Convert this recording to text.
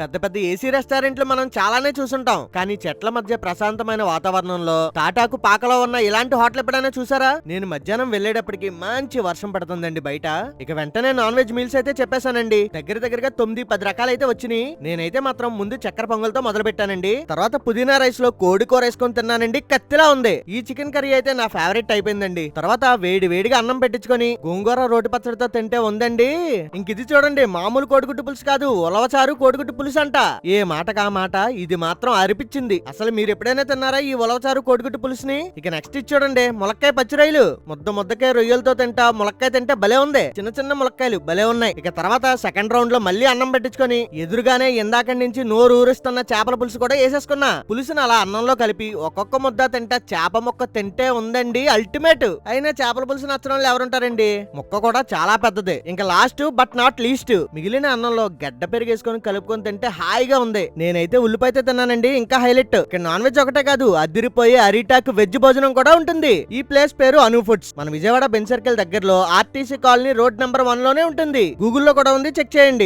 పెద్ద పెద్ద ఏసీ రెస్టారెంట్లు మనం చాలానే చూసుంటాం. కానీ చెట్ల మధ్య ప్రశాంతమైన వాతావరణంలో తాటాకు పాకలో ఉన్న ఇలాంటి హోటల్ ఎప్పుడైనా చూసారా? నేను మధ్యాహ్నం వెళ్ళేటప్పటికి మంచి వర్షం పడుతుందండి బయట. ఇక వెంటనే నాన్ వెజ్ మీల్స్ అయితే చెప్పేశానండి. దగ్గర దగ్గరగా తొమ్మిది పది రకాలైతే వచ్చినాయి. నేనైతే మాత్రం ముందు చక్కెర పొంగల్తో మొదలు పెట్టానండి. తర్వాత పుదీనా రైస్లో కోడి కూర వేసుకొని తిన్నానండి. కత్తిలా ఉంది. ఈ చికెన్ కర్రీ అయితే నా ఫేవరెట్ అయిపోయిందండి. తర్వాత వేడి వేడిగా అన్నం పెట్టించుకొని గోంగూర రోటి పచ్చడితో తింటే ఉందండి. ఇంక ఇది చూడండి మామూలు కోడిగుడ్డు పులుసు కాదు ఉలవచారు కోడిగుడ్డు పులుసు అంట ఏ మాటకా మాట? ఇది మాత్రం అరిపించింది అసలు మీరు ఎప్పుడైనా తిన్నారా ఈ ఉలవచారు కోడిగుడ్డు పులుసుని? ఇక నెక్స్ట్ ఇది చూడండి ములక్కాయ పచ్చిరాయలు ముద్ద ముద్దకాయ రొయ్యలతో తింటా ములక్కాయ తింటే భలే ఉంది. చిన్న చిన్న ములక్కాయలు భలే ఉన్నాయి. ఇక తర్వాత సెకండ్ రౌండ్లో మళ్ళీ అన్నం పెట్టించుకొని ఎదురుగానే ఇందాక నుంచి నోరు ఊరిస్తున్న చేపల పులుసు కూడా వేసేసుకున్నా. పులుసుని అలా అన్నంలో కలిపి ఒక్కొక్క ముద్ద తింటా చేప ముక్క తింటే ఉందండి అల్టిమేట్ అయినా చేపల పులుసు నచ్చడం వాళ్ళు ఎవరుంటారండి? ముక్క కూడా చాలా పెద్దది. ఇంకా లాస్ట్ బట్ నాట్ లీస్ట్ మిగిలిన అన్నంలో గడ్డ పెరిగేసుకొని కలుపుకొని తింటే హాయిగా ఉంది. నేనైతే ఉల్లిపాయతో తిన్నానండి ఇంకా హైలైట్. ఇక్కడ నాన్ వెజ్ ఒకటే కాదు అదిరిపోయే అరిటాక్ వెజ్ భోజనం కూడా ఉంటుంది. ఈ ప్లేస్ పేరు అను ఫుడ్స్. మన విజయవాడ బెన్ సర్కిల్ దగ్గరలో ఆర్టీసీ కాలనీ రోడ్ నెంబర్ వన్లోనే ఉంటుంది. గూగుల్లో కూడా ఉంది చెక్ చేయండి.